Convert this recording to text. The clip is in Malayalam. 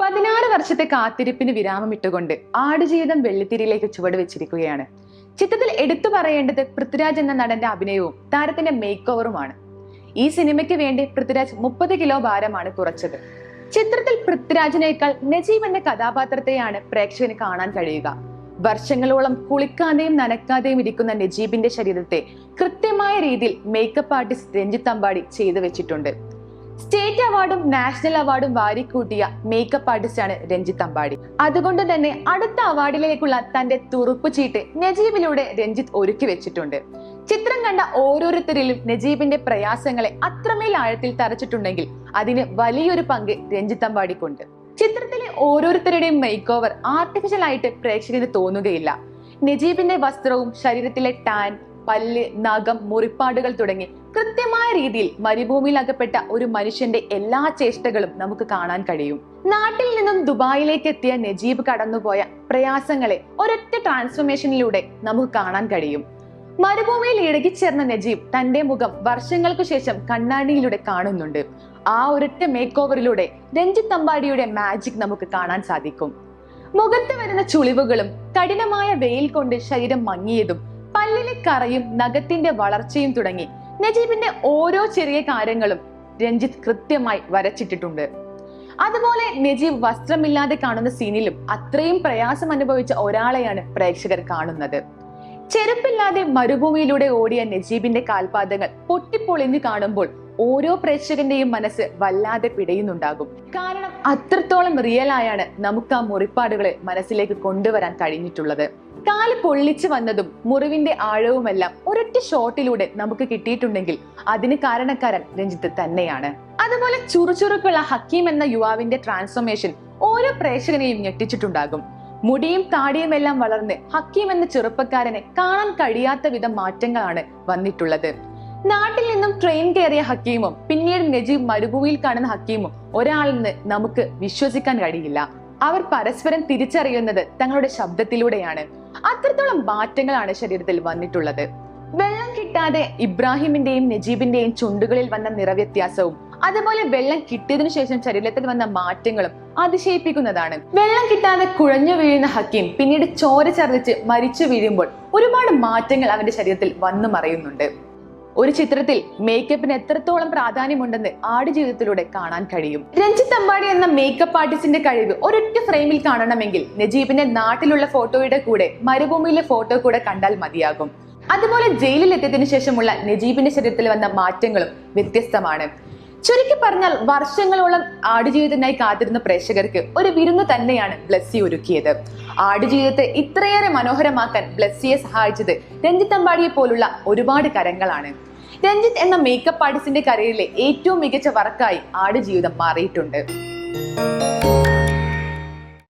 പതിനാറ് വർഷത്തെ കാത്തിരിപ്പിന് വിരാമമിട്ടുകൊണ്ട് ആടുജീവിതം വെള്ളിത്തിരിയിലേക്ക് ചുവട് വെച്ചിരിക്കുകയാണ്. ചിത്രത്തിൽ എടുത്തു പറയേണ്ടത് പൃഥ്വിരാജ് എന്ന നടന്റെ അഭിനയവും താരത്തിന്റെ മേക്ക് ഓവറുമാണ് ഈ സിനിമയ്ക്ക് വേണ്ടി പൃഥ്വിരാജ് മുപ്പത് കിലോ ഭാരമാണ് കുറച്ചത്. ചിത്രത്തിൽ പൃഥ്വിരാജിനേക്കാൾ നജീബ് എന്ന കഥാപാത്രത്തെയാണ് പ്രേക്ഷകന് കാണാൻ കഴിയുക. വർഷങ്ങളോളം കുളിക്കാതെയും നനക്കാതെയും ഇരിക്കുന്ന നജീബിന്റെ ശരീരത്തെ കൃത്യമായ രീതിയിൽ മേക്കപ്പ് ആർട്ടിസ്റ്റ് രഞ്ജിത്ത് അമ്പാടി ചെയ്തു വെച്ചിട്ടുണ്ട്. സ്റ്റേറ്റ് അവാർഡും നാഷണൽ അവാർഡും വാരിക്കൂട്ടിയ മേക്കപ്പ് ആർട്ടിസ്റ്റാണ് രഞ്ജിത്ത് അമ്പാടി. അതുകൊണ്ട് തന്നെ അടുത്ത അവാർഡിലേക്കുള്ള തന്റെ തുറുപ്പ് ചീട്ട് നജീബിലൂടെ രഞ്ജിത്ത് ഒരുക്കി വെച്ചിട്ടുണ്ട്. ചിത്രം കണ്ട ഓരോരുത്തരിലും നജീബിന്റെ പ്രയാസങ്ങളെ അത്രമേൽ ആഴത്തിൽ തറച്ചിട്ടുണ്ടെങ്കിൽ അതിന് വലിയൊരു പങ്ക് രഞ്ജിത്ത് അമ്പാടിക്കുണ്ട്. ചിത്രത്തിലെ ഓരോരുത്തരുടെയും മേക്ക് ഓവർ ആർട്ടിഫിഷ്യൽ ആയിട്ട് പ്രേക്ഷകന് തോന്നുകയില്ല. നജീബിന്റെ വസ്ത്രവും ശരീരത്തിലെ ടാൻ പല്ല് നഖം മുറിപ്പാടുകൾ തുടങ്ങി കൃത്യമായ രീതിയിൽ മരുഭൂമിയിൽ അകപ്പെട്ട ഒരു മനുഷ്യന്റെ എല്ലാ ചേഷ്ടകളും നമുക്ക് കാണാൻ കഴിയും. നാട്ടിൽ നിന്നും ദുബായിലേക്ക് എത്തിയ നജീബ് കടന്നുപോയ പ്രയാസങ്ങളെ ഒരൊറ്റ ട്രാൻസ്ഫോർമേഷനിലൂടെ നമുക്ക് കാണാൻ കഴിയും. മരുഭൂമിയിൽ ഇടകിച്ചേർന്ന നജീബ് തന്റെ മുഖം വർഷങ്ങൾക്കു ശേഷം കണ്ണാടിയിലൂടെ കാണുന്നുണ്ട്. ആ ഒരൊറ്റ മേക്ക് ഓവറിലൂടെ രഞ്ജിത്ത് അമ്പാടിയുടെ മാജിക് നമുക്ക് കാണാൻ സാധിക്കും. മുഖത്ത് വരുന്ന ചുളിവുകളും കഠിനമായ വെയിൽ കൊണ്ട് ശരീരം മങ്ങിയതും പല്ലിലെ കറയും നഖത്തിന്റെ വളർച്ചയും തുടങ്ങി. നജീബിന്റെ ഓരോ ചെറിയ കാര്യങ്ങളും രഞ്ജിത്ത് കൃത്യമായി വരച്ചിട്ടിട്ടുണ്ട്. അതുപോലെ നജീബ് വസ്ത്രമില്ലാതെ കാണുന്ന സീനിലും അത്രയും പ്രയാസം അനുഭവിച്ച ഒരാളെയാണ് പ്രേക്ഷകർ കാണുന്നത്. ചെരുപ്പില്ലാതെ മരുഭൂമിയിലൂടെ ഓടിയ നജീബിന്റെ കാൽപാദങ്ങൾ പൊട്ടിപ്പൊളിഞ്ഞു കാണുമ്പോൾ ഓരോ പ്രേക്ഷകന്റെയും മനസ്സ് വല്ലാതെ പിടയുന്നുണ്ടാകും. കാരണം അത്രത്തോളം റിയൽ ആയാണ് നമുക്ക് ആ മുറിപ്പാടുകളെ മനസ്സിലേക്ക് കൊണ്ടുവരാൻ കഴിഞ്ഞിട്ടുള്ളത്. കാൽ പൊള്ളിച്ചു വന്നതും മുറിവിന്റെ ആഴവുമെല്ലാം ഒരൊറ്റ ഷോട്ടിലൂടെ നമുക്ക് കിട്ടിയിട്ടുണ്ടെങ്കിൽ അതിന് കാരണക്കാരൻ രഞ്ജിത്ത് തന്നെയാണ്. അതുപോലെ ചുറുചുറുക്കുള്ള ഹക്കീം എന്ന യുവാവിന്റെ ട്രാൻസ്ഫോർമേഷൻ ഓരോ പ്രേക്ഷകനെയും ഞെട്ടിച്ചിട്ടുണ്ടാകും. മുടിയും താടിയുമെല്ലാം വളർന്ന് ഹക്കീം എന്ന ചെറുപ്പക്കാരനെ കാണാൻ കഴിയാത്ത വിധം മാറ്റങ്ങളാണ് വന്നിട്ടുള്ളത്. നാട്ടിൽ നിന്നും ട്രെയിൻ കയറിയ ഹക്കീമും പിന്നീട് നജീബ് മരുഭൂമിയിൽ കാണുന്ന ഹക്കീമും ഒരാളെന്ന് നമുക്ക് വിശ്വസിക്കാൻ കഴിയില്ല. അവർ പരസ്പരം തിരിച്ചറിയുന്നത് തങ്ങളുടെ ശബ്ദത്തിലൂടെയാണ്. അത്രത്തോളം മാറ്റങ്ങളാണ് ശരീരത്തിൽ വന്നിട്ടുള്ളത്. വെള്ളം കിട്ടാതെ ഇബ്രാഹിമിന്റെയും നജീബിന്റെയും ചുണ്ടുകളിൽ വന്ന നിറവ്യത്യാസവും അതുപോലെ വെള്ളം കിട്ടിയതിനു ശേഷം ശരീരത്തിൽ വന്ന മാറ്റങ്ങളും അതിശയിപ്പിക്കുന്നതാണ്. വെള്ളം കിട്ടാതെ കുഴഞ്ഞു വീഴുന്ന ഹക്കീം പിന്നീട് ചോര ചർദ്ദിച്ച് മരിച്ചു വീഴുമ്പോൾ ഒരുപാട് മാറ്റങ്ങൾ അവന്റെ ശരീരത്തിൽ വന്നു മറയുന്നുണ്ട്. ഒരു ചിത്രത്തിൽ മേക്കപ്പിന് എത്രത്തോളം പ്രാധാന്യമുണ്ടെന്ന് ആടുജീവിതത്തിലൂടെ കാണാൻ കഴിയും. രഞ്ജിത്ത് അമ്പാടി എന്ന മേക്കപ്പ് ആർട്ടിസ്റ്റിന്റെ കഴിവ് ഒരൊറ്റ ഫ്രെയിമിൽ കാണണമെങ്കിൽ നജീബിന്റെ നാട്ടിലുള്ള ഫോട്ടോയുടെ കൂടെ മരുഭൂമിയിലെ ഫോട്ടോ കൂടെ കണ്ടാൽ മതിയാകും. അതുപോലെ ജയിലിൽ എത്തിയതിനു ശേഷമുള്ള നജീബിന്റെ ശരീരത്തിൽ വന്ന മാറ്റങ്ങളും വ്യത്യസ്തമാണ്. ചുരുക്കി പറഞ്ഞാൽ വർഷങ്ങളോളം ആടുജീവിതത്തിനായി കാത്തിരുന്ന പ്രേക്ഷകർക്ക് ഒരു വിരുന്ന് തന്നെയാണ് ബ്ലസ്സി ഒരുക്കിയത്. ആടുജീവിതത്തെ ഇത്രയേറെ മനോഹരമാക്കാൻ ബ്ലസ്സിയെ സഹായിച്ചത് രഞ്ജിത്തമ്പാടിയെ പോലുള്ള ഒരുപാട് കരങ്ങളാണ്. രഞ്ജിത്ത് എന്ന മേക്കപ്പ് ആർട്ടിസ്റ്റിന്റെ കരിയറിലെ ഏറ്റവും മികച്ച വർക്കായി ആടുജീവിതം മാറിയിട്ടുണ്ട്.